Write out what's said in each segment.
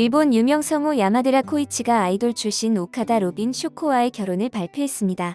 일본 유명 성우 야마드라 코이치가 아이돌 출신 오카다 로빈 쇼코와의 결혼을 발표했습니다.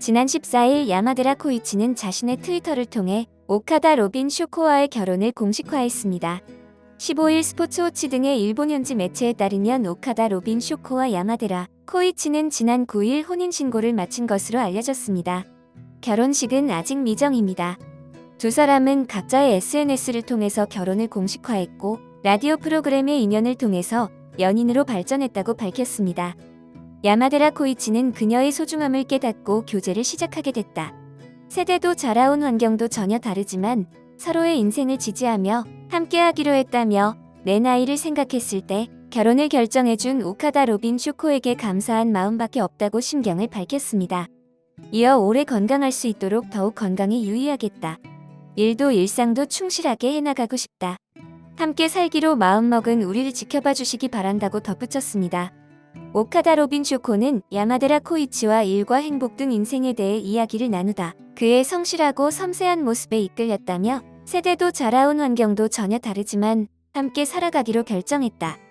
지난 14일 야마드라 코이치는 자신의 트위터를 통해 오카다 로빈 쇼코와의 결혼을 공식화했습니다. 15일 스포츠워치 등의 일본 현지 매체에 따르면 오카다 로빈 쇼코와 야마드라 코이치는 지난 9일 혼인신고를 마친 것으로 알려졌습니다. 결혼식은 아직 미정입니다. 두 사람은 각자의 SNS를 통해서 결혼을 공식화했고 라디오 프로그램의 인연을 통해서 연인으로 발전했다고 밝혔습니다. 야마데라 코이치는 그녀의 소중함을 깨닫고 교제를 시작하게 됐다. 세대도 자라온 환경도 전혀 다르지만 서로의 인생을 지지하며 함께하기로 했다며 내 나이를 생각했을 때 결혼을 결정해준 오카다 로빈 쇼코에게 감사한 마음밖에 없다고 심경을 밝혔습니다. 이어 오래 건강할 수 있도록 더욱 건강에 유의하겠다. 일도 일상도 충실하게 해나가고 싶다. 함께 살기로 마음먹은 우리를 지켜봐 주시기 바란다고 덧붙였습니다. 오카다 로빈 쇼코는 야마데라 코이치와 일과 행복 등 인생에 대해 이야기를 나누다 그의 성실하고 섬세한 모습에 이끌렸다며 세대도 자라온 환경도 전혀 다르지만 함께 살아가기로 결정했다.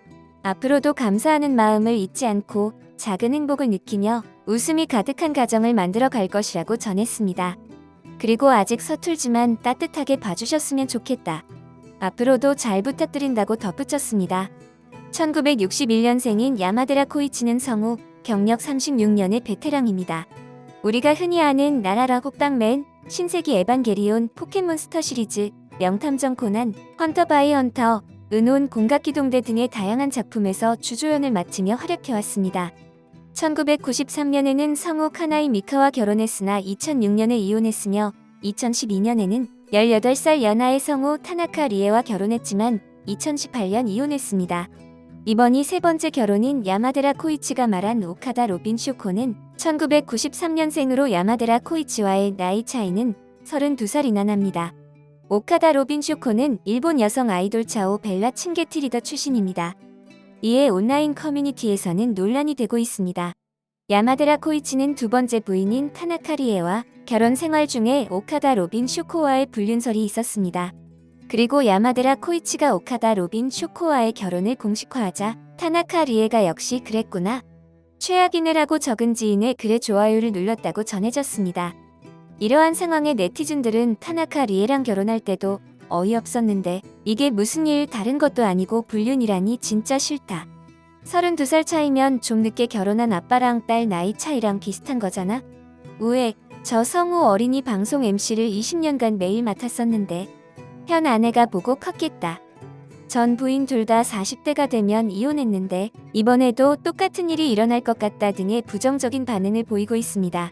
앞으로도 감사하는 마음을 잊지 않고 작은 행복을 느끼며 웃음이 가득한 가정을 만들어 갈 것이라고 전했습니다. 그리고 아직 서툴지만 따뜻하게 봐주셨으면 좋겠다. 앞으로도 잘 부탁드린다고 덧붙였습니다. 1961년생인 야마데라 코이치는 성우, 경력 36년의 베테랑입니다. 우리가 흔히 아는 나라라 호빵맨, 신세기 에반게리온, 포켓몬스터 시리즈, 명탐정 코난, 헌터 바이 헌터, 은혼 공각기동대 등의 다양한 작품에서 주조연을 맡으며 활약해왔습니다. 1993년에는 성우 카나이 미카와 결혼했으나 2006년에 이혼했으며 2012년에는 18살 연하의 성우 타나카 리에와 결혼했지만 2018년 이혼했습니다. 이번이 세 번째 결혼인 야마데라 코이치가 말한 오카다 로빈 쇼코는 1993년생으로 야마데라 코이치와의 나이 차이는 32살이나 납니다. 오카다 로빈 쇼코는 일본 여성 아이돌 차오 벨라 칭게티 리더 출신입니다. 이에 온라인 커뮤니티에서는 논란이 되고 있습니다. 야마데라 코이치는 두 번째 부인인 타나카리에와 결혼 생활 중에 오카다 로빈 쇼코와의 불륜설이 있었습니다. 그리고 야마데라 코이치가 오카다 로빈 쇼코와의 결혼을 공식화하자 타나카 리에가 역시 그랬구나. 최악이네라고 적은 지인의 글에 좋아요를 눌렀다고 전해졌습니다. 이러한 상황에 네티즌들은 타나카 리에랑 결혼할 때도 어이없었는데 이게 무슨 일 다른 것도 아니고 불륜이라니 진짜 싫다. 32살 차이면 좀 늦게 결혼한 아빠랑 딸 나이 차이랑 비슷한 거잖아? 우에 저 성우 어린이 방송 MC를 20년간 매일 맡았었는데 현 아내가 보고 컸겠다. 전 부인 둘 다 40대가 되면 이혼했는데 이번에도 똑같은 일이 일어날 것 같다 등의 부정적인 반응을 보이고 있습니다.